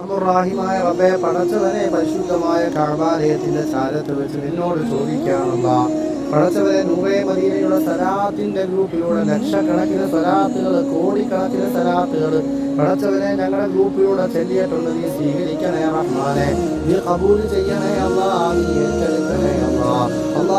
അമുറാഹിമായ റബ്ബെ പടച്ചവനെ പരിശുദ്ധമായ കാബാലയത്തിന്റെ ചാരത്ത് വെച്ച് നിന്നോട് ചോദിക്കാനുള്ള. പടച്ചവനെ നൂറേ മദീനയുടെ സലാത്തിന്റെ ഗ്രൂപ്പിലൂടെ ലക്ഷക്കണക്കിന് സലാത്തുകൾ കോടിക്കണക്കിന് സലാത്തുകൾ പടച്ചവനെ ഞങ്ങളുടെ ഗ്രൂപ്പിലൂടെ ചെല്ലിയിട്ടുണ്ട്. നീ സ്വീകരിക്കണേ റഹ്മാനെ. നീ കബൂൽ ചെയ്യണേ അല്ലാ നീ ഏറ്റെടുക്കണേ അല്ലാ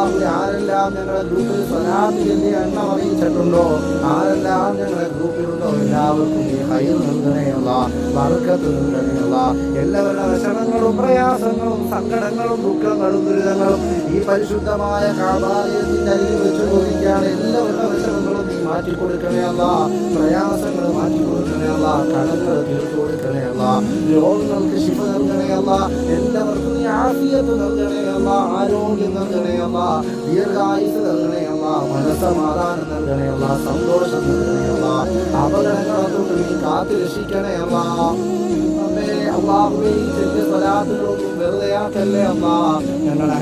അള്ളാഹുലെ ആരെല്ലാം ഞങ്ങളുടെ ഗ്രൂപ്പിൽ സ്വലാത്ത് ചെല്ലി എണ്ണം അറിയിച്ചിട്ടുണ്ടോ? ആരെല്ലാം ഞങ്ങളുടെ ഗ്രൂപ്പിലുണ്ടോ? എല്ലാവർക്കും ഈ ഹൈർ നൽകണേ അല്ലാ ബർക്കത്ത് നൽകണേ അല്ലാ എല്ലാവരുടെ വിഷമങ്ങളും പ്രയാസങ്ങളും സങ്കടങ്ങളും ദുഃഖങ്ങളും ദുരിതങ്ങളും ഈ പരിശുദ്ധമായ കാബാലയത്തിന്റെ അരികിൽ വെച്ച് ചോദിക്കാൻ എല്ലാവരുടെ വിഷമങ്ങളും നീ മാറ്റി കൊടുക്കണേ അല്ല പ്രയാസങ്ങൾ മാറ്റി കൊടുക്കണേ അല്ല കടങ്ങൾ തീർത്തു കൊടുക്കണേ അല്ല രോഗങ്ങൾക്ക് ശിവ നൽകണേ അല്ല എല്ലാവർക്കും നീ ആഫിയത്ത് നൽകണേ ആരോഗ്യം നൽകണേ അല്ല ദീർഘായുസ് നൽകണേ അല്ല മനസ്സമാധാനം നൽകണേ അല്ല സന്തോഷം നൽകണേ അല്ല അപകടങ്ങളെ തൊട്ട് നീ കാത്തു രക്ഷിക്കണേ അല്ല അമ്മേ അള്ളാഹുവേ ഈ ചെറിയ സ്വലാത്തുകളൊന്നും വെറുതെയാക്കല്ലേ അമ്മ. ഞങ്ങളുടെ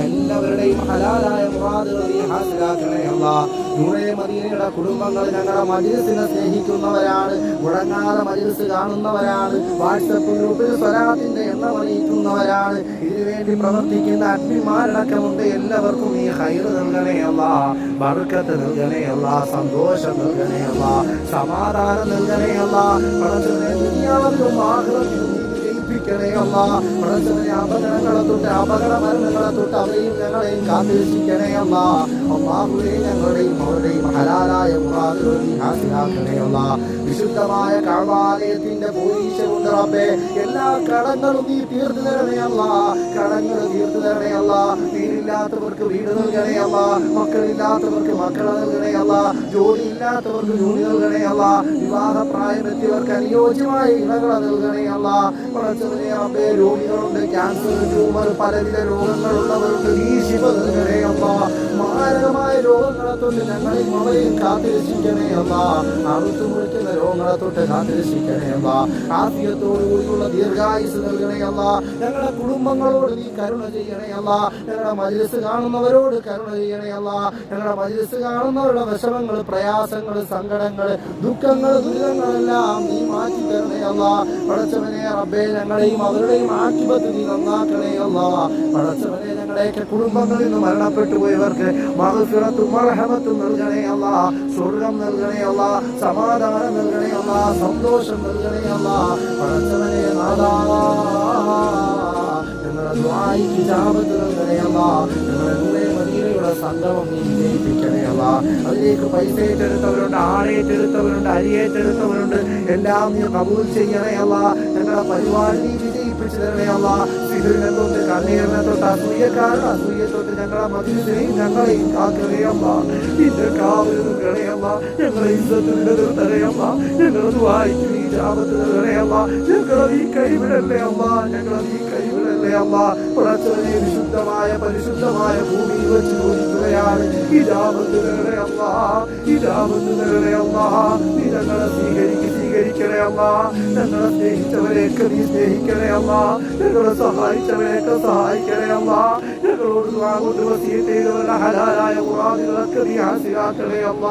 ഹലാലായ മുറാദുകൾ നീ ഹാസിലാക്കണേ അമ്മ. നൂറേ മദീനയുടെ കുടുംബങ്ങൾ ഞങ്ങളുടെ മജീസിനെ സ്നേഹിക്കുന്നവരാണ്. മുടങ്ങാതെ മജീസ് കാണുന്നവരാണ്. വാട്സപ്പ് ഗ്രൂപ്പിൽ സ്വരാത്തിന്റെ എണ്ണം അറിയിക്കുന്നവരാണ്. ഇതിനുവേണ്ടി പ്രവർത്തിക്കുന്ന അഗ്നിമാരടക്കമുണ്ട് എല്ലാവർക്കും ഈ ഹൈർ നൽകണയല്ല വർക്കത്ത് ബർക്കത്ത് നൽകണേ അല്ല സന്തോഷം നൽകണയല്ല സമാധാനം നൽകണയല്ല അപകടങ്ങളെ തൊട്ട് അപകട മരണങ്ങളെ തൊട്ട് അവരെയും ഞങ്ങളെയും കാത്തിരക്ഷിക്കണേ അള്ളാഹുവെ ഞങ്ങളുടെയും അവരുടെയും ഹലാലായ മുറാദുകൾ നീ വിശുദ്ധമായ കാവാലയത്തിന്റെ പോലീശ കൊണ്ട് എല്ലാ കടങ്ങളും നീ തീർത്തു തരണയല്ല കടങ്ങൾ തീർത്തു തരണയല്ല വീടില്ലാത്തവർക്ക് വീട് നൽകണേ അല്ല മക്കളില്ലാത്തവർക്ക് മക്കളെ നൽകണേ അല്ല ജോലി ഇല്ലാത്തവർക്ക് ജോലി നൽകണേ അല്ല വിവാഹ പ്രായമെത്തിയവർക്ക് അനുയോജ്യമായ ഇണകൾ നൽകണേ അല്ല പടച്ചവനെ അമ്മേ രോഗികളുണ്ട് ക്യാൻസർ ട്യൂമർ പലവിധ രോഗങ്ങളുള്ളവർക്ക് നീ ശിവ നൽകണേ തൊട്ട് ഞങ്ങളെ അവരെയും കാത്തിരക്ഷിക്കണേ അമ്മ അറുത്തു മുറിക്കുന്ന രോഗങ്ങളെ തൊട്ട് കാത്തിരക്ഷിക്കണേ അമ്മ ആഫിയത്തോടു കൂടിയുള്ള ദീർഘായുസ് നൽകണേ അമ്മ ഞങ്ങളുടെ കുടുംബങ്ങളോട് നീ കരുണ ചെയ്യണേ അമ്മ ഞങ്ങളുടെ മജ്ലിസ് കാണുന്നവരോട് കരുണ ചെയ്യണേ അമ്മ ഞങ്ങളുടെ മജ്ലിസ് കാണുന്നവരുടെ വിഷമങ്ങൾ പ്രയാസങ്ങൾ സങ്കടങ്ങൾ ദുഃഖങ്ങൾ ദുരിതങ്ങളെല്ലാം നീ മാറ്റി തരണേ അമ്മ പടച്ചവനെ റബ്ബേ ഞങ്ങളെയും അവരുടെയും ആക്കിപത്തി നീ നന്നാക്കണേ അമ്മ പടച്ചവനെ ഞങ്ങളുടെയൊക്കെ കുടുംബങ്ങളിൽ നിന്ന് മരണപ്പെട്ടു പോയവർക്ക് മഹഫിറത്തും മർഹമത്തും നൽകണേ അല്ല. സ്വർഗം നൽകണേ അല്ല. സമാധാനം നൽകണേ അല്ല. സന്തോഷം നൽകണേ അല്ല. മദീനയുടെ അതിലേക്ക് പൈസ ഏറ്റെടുത്തവരുണ്ട് ആളേറ്റെടുത്തവരുണ്ട് അരിയേറ്റെടുത്തവരുണ്ട് എല്ലാം നീ കബൂൽ ചെയ്യണേ അല്ല. ഞങ്ങളുടെ പരിപാടി നീ വിജയിപ്പിച്ചു തരണേ അല്ല സിഹിറിനെ തൊട്ട് കണ്ണീരിനെ തൊട്ട് അസൂയക്കാരൻ അസൂയെ തൊട്ട് ഞങ്ങളെ മദീനയും ഞങ്ങളെയും കാക്കണേ അല്ല നിന്റെ കാവൽ നൽകണേ ഞങ്ങളെ ഇസ്സത്തിന്റെ നിർത്തണേ അല്ല ഞങ്ങളത് വായിക്കും ഈ ജാപത്ത് നൽകണേ ഞങ്ങളത് ഈ കൈവിടല്ലേ അമ്മ ഞങ്ങളത് ഈ കൈവിടല്ലേ അമ്മ പുറച്ചവനെ വിശുദ്ധമായ പരിശുദ്ധമായ ഭൂമിയിൽ വെച്ച് ചോദിക്കുകയാണ് ഈ ജാപത്ത് അല്ല ഈ ജാപത്ത് അല്ല നീ ഞങ്ങളെ സ്വീകരിക്കും അമ്മ. ഞങ്ങളെ സ്നേഹിച്ചവരെയൊക്കെ നീ സ്നേഹിക്കണേ അമ്മ. ഞങ്ങളെ സഹായിച്ചവരെയൊക്കെ സഹായിക്കണേ അമ്മ. ഞങ്ങളോട് കൊണ്ട് ചെയ്തവരുടെ ഹലാലായ മുറാദുകളൊക്കെ നീ ഹാസിലാക്കണേ അല്ല